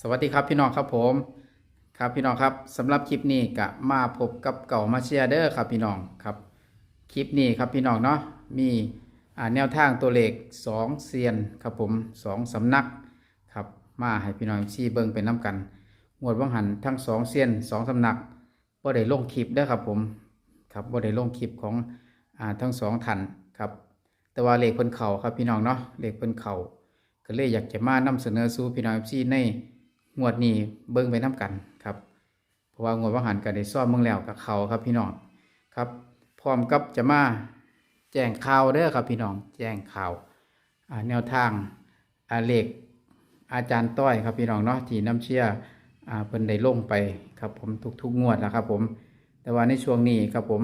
สวัสดีครับพี่น้องครับผมครับพี่น้องครับสำหรับคลิปนี้ก็มาพบกับเก่ามาเชียร์เด้อครับพี่น้องครับคลิปนี้ครับพี่น้องเนาะมีแนวทางตัวเลขสองเซียนครับผมสองสำนักครับมาให้พี่น้องชี้เบิ่งเป็นน้กันงวดวังหันทั้งสองเซียนสองสำนักบ่ได้ลงคลิปเด้อครับผมครับบ่ได้ลงคลิปของอทั้งสองท่านครับแต่ว่าเลขเพิ่นเข่าครับพี่น้องเนาะเลขเพิ่นเข่าก็เลยอยากจะมานำเสนอสู่พี่น้องซีใน งวดนี้เบิ่งไปน้กันครับเพราะว่างวดว่าหันก็ได้ซ่อมเมืองแล้วกับเขาครับพี่น้องครับ พร้อมกับจะมาแจ้งข่าวเด้อครับพี่น้องแจ้งข่าวแนวทางอาเลขอาจารย์ต้อยครับพี่น้องเนาะที่น้ำเชี่ยเพิ่นได้ลงไปครับผมทุกๆงวดแล้วครับผมแต่ว่าในช่วงนี้ครับผม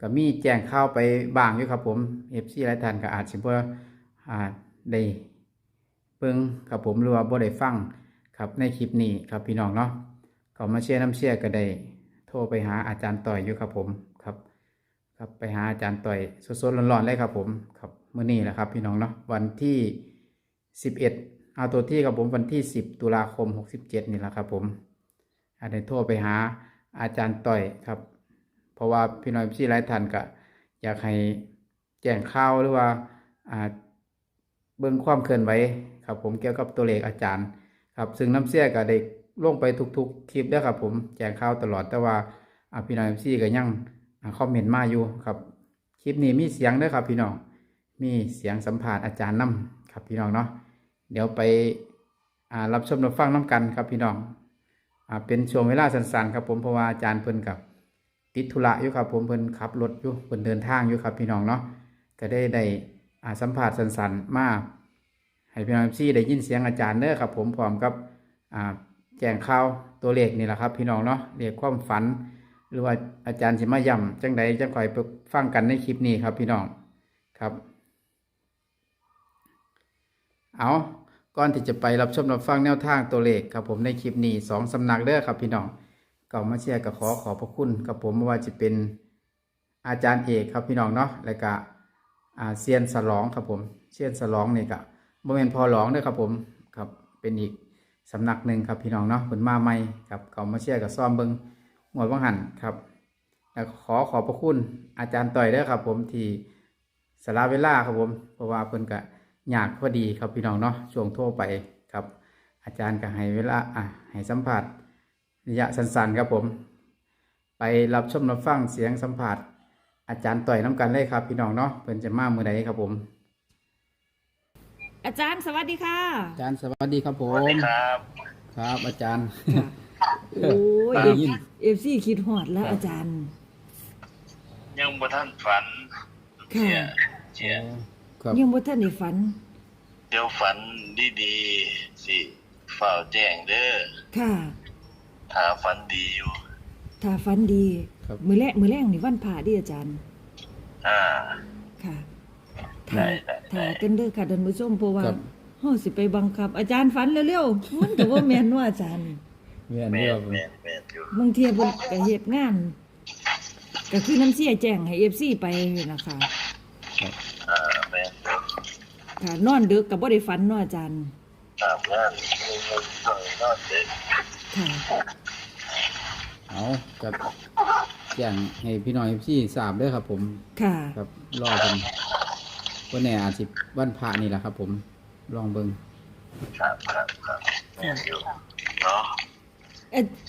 ก็มีแจ้งข่าวไปบางอยู่ครับผมเอฟซีหลายท่านก็อาจสิบ่อ่าได้เบิ่งครับผมหรือว่าบ่ได้ฟัง ครับในคลิปนี้ครับพี่น้องเนาะก็มาเชียร์น้ำเชียร์ก็ได้โทรไปหาอาจารย์ต่อยอยู่ครับผมครับครับไปหาอาจารย์ต่อยสดๆร้อนๆเลยครับผมครับเมื่อนี้แหละครับพี่น้องเนาะวันที่สิบเอ็ดเอาตัวที่ครับผมวันที่สิบตุลาคมหกสิบเจ็ดนี่แหละครับผมอาจจะโทรไปหาอาจารย์ต่อยครับ เพราะว่าพี่น้องพี่หลายท่านก็อยากให้แจ้งข่าวหรือว่าอ่าเบิ่งความเคลื่อนไหวครับผมเกี่ยวกับตัวเลขอาจารย์ ครับซึ่งน้ำเสียก็ได้ลงไปทุกๆคลิปเด้ครับ ผมแจ้งข่าวตลอดแต่ว่าพี่น้องซีก็ยังคอมเมนต์มาอยู่ครับคลิปนี้มีเสียงด้อครับพี่น้องมีเสียงสัมภาษณ์อาจารย์นํครับพี่น้องเนาะเดี๋ยวไปรับชมรับฟังน้กันครับพี่น้องอเป็นช่วงเวลาสั้นๆครับผมเพราะว่าอาจารย์เพิ่นกับติดธุระอยู่ครับผมเพิ่นขับรถอยู่เพิ่นเดินทางอยู่ครับพี่น้องเนาะก็ได้ได้สัมภาษณ์สั้นๆมา ให้พี่น้องซี่ได้ยินเสียงอาจารย์เด้อครับ ผมพร้อมกับแจ้งข่าวตัวเลขนี่แหละครับ พี่น้องเนาะเลขความฝัน หรือว่าอาจารย์สิมาย้ำจังใดจังคอยฟังกันในคลิปนี้ครับ พี่น้องครับ เอาก่อนที่จะไปรับชมรับฟังแนวทางตัวเลขครับผมในคลิปนี้สองสำนักเด้อครับ พี่น้องเก่ามาเชียร์ก็ขอขอบพระคุณครับผมว่าจะเป็นอาจารย์เอกครับพี่น้องเนาะแล้วก็เซียนสลองครับผมเซียนสลองนี่ก็บ่ บแม่นพอหลองด้อครับผมครับเป็นอีกสำนักหนึ่งครับพี่น้องเนาะเพิ่นมาใหม่ครับเขามาเชียร์กับซ้อมเบิ่งหมวดวังหันครับแล้วขอขอบพระคุณอาจารย์ต่อยด้อครับ ผมที่สละเวลาครับผมเพราะว่าเพิ่นก็ยากพอดีครับพี่น้องเนาะช่วงโทรไปครับ อาจารย์ก็ให้เวลาอะให้สัมผัสระยะสั้นๆครับผม ไปรับชมรับฟังเสียงสัมผัสอาจารย์ต่อยน้ำกันเลยครับ พี่น้องเนาะเพิ่นจะมาเมื่อใดครับผม อาจารย์สวัสดีค่ะอาจารย์สวัสดีครับผสวัสม ดีครับ ครับ อาจารย์ โอ้ยได้ยิน เอฟซีคิดหอดแล้วอาจารย์ ยังบ่ท่านฝันค่ะ เชียร์เชียร์ครับยังบ่ทันได้ฝันเดี๋ยวฝันดีๆสิเฝ้าแจ้งเด้อค่ะ ถ้าฝันดีอยู่ ถ้าฝันดี ครับ มือแรกมือแรกนี่วันผ่าดิอาจารย์ อ่า ค่ะได้ถ้าได้ได้ถ้ากันเด้อค่ะท่านผู้ชมเพราะว่าครับ เฮาสิไปบังคับ อาจารย์ฝันเร็วๆมันก็บ่แม่นว่าอาจารย์เมียนแม่เดียนวแม่นแม่นอยู่บางเทียเพิ่นก็เฮ็ดงานก็คือน้ำเสียแจ้งให้ FC ไปนะคะอ่าแม่นอยู่ค่ะนอนดึกก็บ่ได้ฝันเนาะอาจารย์ตามงานมีเงินหน่อยนอนเด็กค่ะเอากับอย่างให้พี่น้องพี่ทราบเด้วยครับผม ค่ะ ครับรอเป็น วันไหนอาจสิวันพระนี่แหละครับ ผมลองเบิ่งครับครับครับแม่นอยู่เนาะ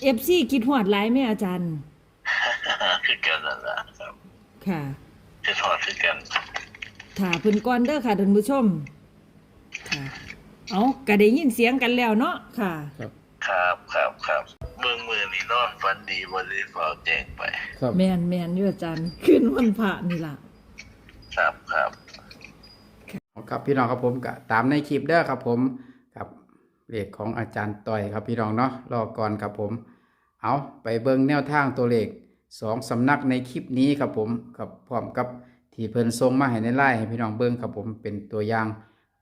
เอฟซีคิดหอดหลายไหมอาจารย์ คือกันนั่นล่ะครับค่ะจะถอดคือกันถ่าเพิ่นก่อนเด้อค่ะท่านผู้ชม ค่ะ เอาก็ได้ยินเสียงกันแล้วเนาะค่ะ ครับครับครับครับเบิ่งมือนี่นอนฝันดีบ่ได้เฝ้าแจ้งไป ครับ แมนแมนอยู่อาจารย์ขึ้นวันพระนี่ล่ะ ครับครับ ครับพี่น้องครับผมก็ตามในคลิปเด้อครับผมครับเลขของอาจารย์ต่อยครับพี่น้องเนาะรอก่อนครับผม เอาไปเบิ่งแนวทางตัวเลขสองสำนักในคลิปนี้ครับผมครับพร้อมกับที่เพิ่นส่งมาให้ในไลน์ให้พี่น้องเบิ่งครับผมเป็นตัวอย่าง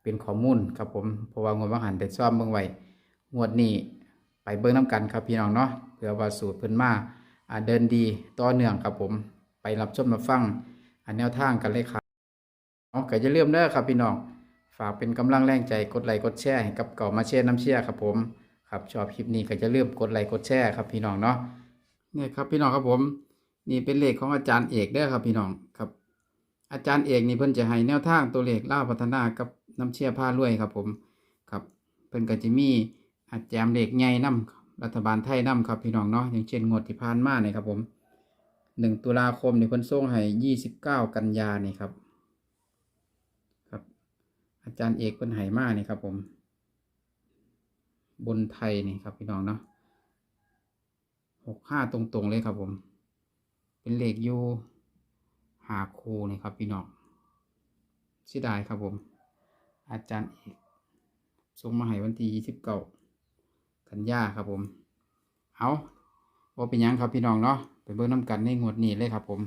เป็นข้อมูลครับผมเพราะว่างวดว่างหันได้ซ้อมเบิ่งไว้งวดนี้ไปเบิ่งน้กันครับพี่น้องเนาะเผื่อว่าสูตรเพิ่นมาเดินดีต่อเนื่องครับผมไปรับชมรับฟังอันแนวทางกันเลยครับ เอาก็อย่าลืมเด้อครับพี่น้อง ฝากเป็นกำลังแรงใจกดไลค์กดแชร์ให้กับเก่ามาเชียร์น้ำเชียร์ครับผมครับชอบคลิปนี้ก็จะเริ่มกดไลค์กดแชร์ครับพี่น้องเนาะเนี่ยครับพี่น้องครับผม นี่เป็นเลขของอาจารย์เอกเด้อครับพี่น้องครับ อาจารย์เอกนี่เพิ่นจะให้แนวทางตัวเลขล่าพัฒนากับน้ำเชี่ยผ้ารวยครับผมครับเพิ่นก็จะมีอาจแจมเลขใหญ่นํรัฐบาลไทยนํครับพี่น้องเนาะอย่างเช่นงวดที่ผ่านมาเนี่ยครับผมหนึ่งตุลาคมนี่เพิ่นส่งให้ยี่สิบเก้ากันยานี่ครับ อาจารย์เอกเพิ่นให้มานี่ครับผม บนไทยนี่ครับพี่น้องเนาะหกห้าตรงๆเลยครับผม เป็นเลขยูหาคูนี่ครับพี่น้องเสียดายครับผม อาจารย์เอกส่งมาให้วันที่ยี่สิบเก้ากันยาครับผม เอาว่าเป็นยังครับพี่น้องเนาะไปเบิ่งน้ำกันในงวดนี้เลยครับผม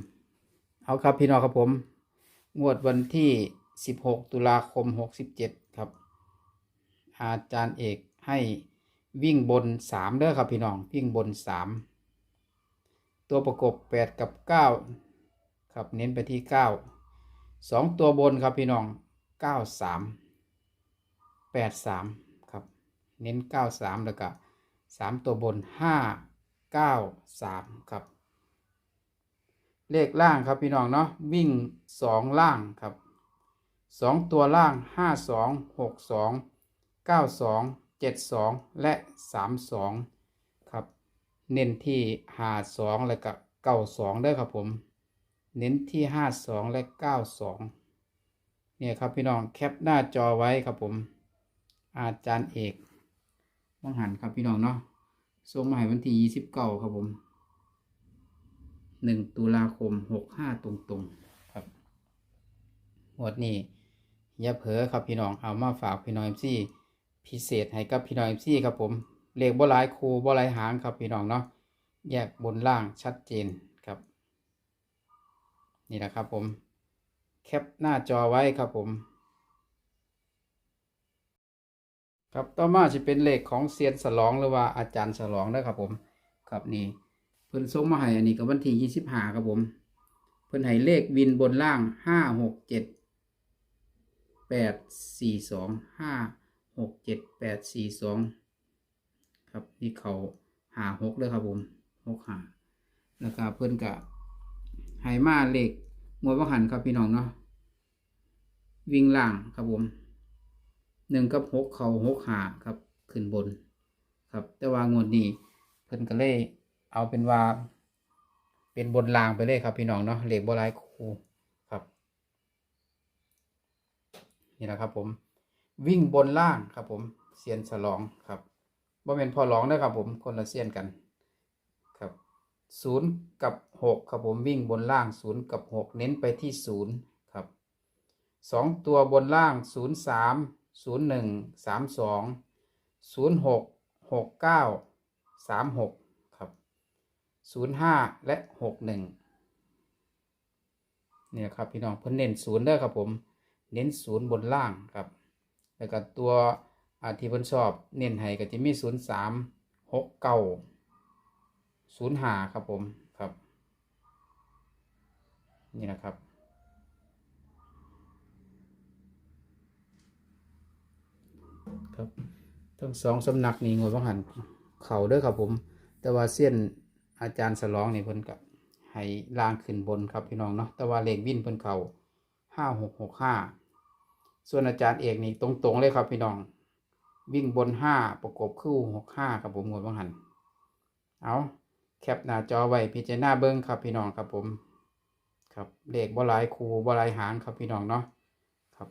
เอาครับพี่น้องครับผม งวดวันที่ สิบหกตุลาคมหกสิบเจ็ดครับ อาจารย์เอกให้วิ่งบนสามเด้อครับพี่น้อง วิ่งบนสามตัวประกบแปดกับเก้าครับเน้นไปที่เก้าสองตัวบนครับพี่น้องเก้าสามแปดสามครับ เน้นเก้าสามแล้วก็สามตัวบนห้าเก้าสามครับ เลขล่างครับพี่น้องเนาะวิ่งสองล่างครับ สองตัวล่างห้าสองหกสองเก้าสองเจ็ดสองและสามสองครับ เน้นที่ห้าสองและก็เก้าสองด้วยครับผม เน้นที่ห้าสองและเก้าสองเนี่ยครับพี่น้องแคปหน้าจอไว้ครับผม อาจารย์เอกมังหันครับพี่น้องเนาะส่งมาให้วันที่ยี่สิบเก้าครับผมหนึ่งตุลาคมหกห้าตรงๆ ครับหมดนี้ อย่าเผลอครับพี่น้องเอามาฝากพี่น้องเอ็มซี่พิเศษให้กับพี่น้องเอ็มซี่ครับผมเลขบ่หลายคูบ่หลายหางครับพี่น้องเนาะแยกบนล่างชัดเจนครับ นี่แหละครับผมแคปหน้าจอไว้ครับผมครับต่อมาจะเป็นเลขของเซียนสลองหรือว่าอาจารย์สลองนะครับผมครับนี่เพิ่นส่งมาให้อันนี้ก็วันที่ยี่สิบห้าครับผม เพิ่นให้เลขวินบนล่างห้าหกเจ็ด แปดสี่สองห้าหกเจ็ดแปดสี่สองครับนี่เขาหาหกเลยครับผมหกหาแล้วก็เพิ่นกะให้มาเหลขงวดว่าหันครับพี่น้องเนาะวิ่งล่างครับผมหนึ่งกับหกเขาหกหาครับขึ้นบน ครับแต่ว่างวดนี้เพิ่นก็เลยเอาเป็นว่า เป็นบนรางไปเลยครับพี่น้องเนาะเหล็กบลายคูครับ นี่แหละครับผม วิ่งบนล่างครับผมเซียนฉลองครับบ่เป็นพอร้องนะครับผมคนละเซียนกันครับศูนย์กับหกครับผมวิ่งบนล่างศูนย์กับหกเน้นไปที่ศูนย์ครับสองตัวบนล่างศูนย์สามศูนย์หนึ่งสามสองศูนย์หกหกเก้าสามหกครับศูนย์ห้าและหกหนึ่งเนี่ยครับพี่น้องเพิ่นเน้นศูนย์เด้อครับผม เน้นศูนย์บนล่างครับ แล้วก็ตัวที่เพิ่นชอบเน้นให้ก็จะมีศูนย์สามหกเก้าศูนย์ห้าครับผมครับ นี่นะครับครับทั้งสองสำนักนี่งดว่างหันเข่าด้อครับผม แต่ว่าเส้นอาจารย์สลองนี่เพิ่นกับให้ล่างขึ้นบนครับพี่น้องเนาะแต่ว่าเลขวิ่นเพิ่นเข่าห้าหกหกห้า ส่วนอาจารย์เอกนี่ตรงๆเลยครับพี่น้อง วิ่งบนห้าประกบคู่หกห้าครับผมงวดว่างหันเอาแคปหน้าจอไว้พิจารณาเบิ้งครับพี่น้องครับผม ครับเลขบลายคูบลายหางครับพี่น้องเนาะครับ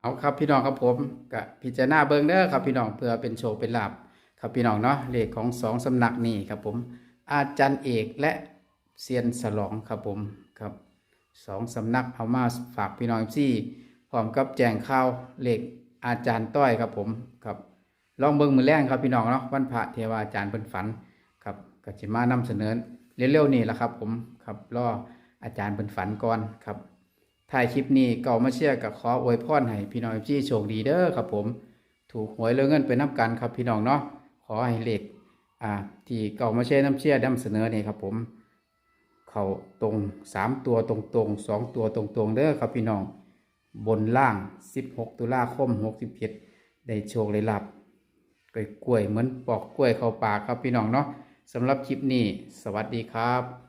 เอาครับพี่น้องครับผมกะพิจารณาเบิ้งเด้อครับพี่น้องเพื่อเป็นโชว์เป็นลาบครับพี่น้องเนาะเลขของสองสำนักนี่ครับผม อาจารย์เอกและเซียนสลองครับผมครับ สองสำนักเอามาฝากพี่น้องที่พร้อมกับแจงข่าวเหลขอาจารย์ต้อยครับผมครับลองเบิ้งมือแรงครับพี่น้องเนาะวันพระเทวาอาจารย์เป็นฝันครับก็จะมานำเสนอเร็วๆนี่แหละครับ ผมครับรออาจารย์เป็นฝันก่อนครับถ่ายคลิปนี้เก่ามาเชียร์กับขออวยพรให้พี่น้องที่โชคดีเด้อครับผม ถูกหวยเรื่องเงินไปนับกันครับพี่น้องเนาะขอให้เหลขอ่าที่เก่ามาเชียร์น้ำเชียร์นำเสนอนี่ครับผม เขาตรงสามตัวตรงตรงสองตัวตรงตรงๆเด้อครับพี่น้อง บนล่าง 16 ตุลาคม67ได้โชคได้รับกล้วยกล้วยเหมือนปอกกล้วยเข้าปากครับพี่น้องเนาะสำหรับคลิปนี้ สวัสดีครับ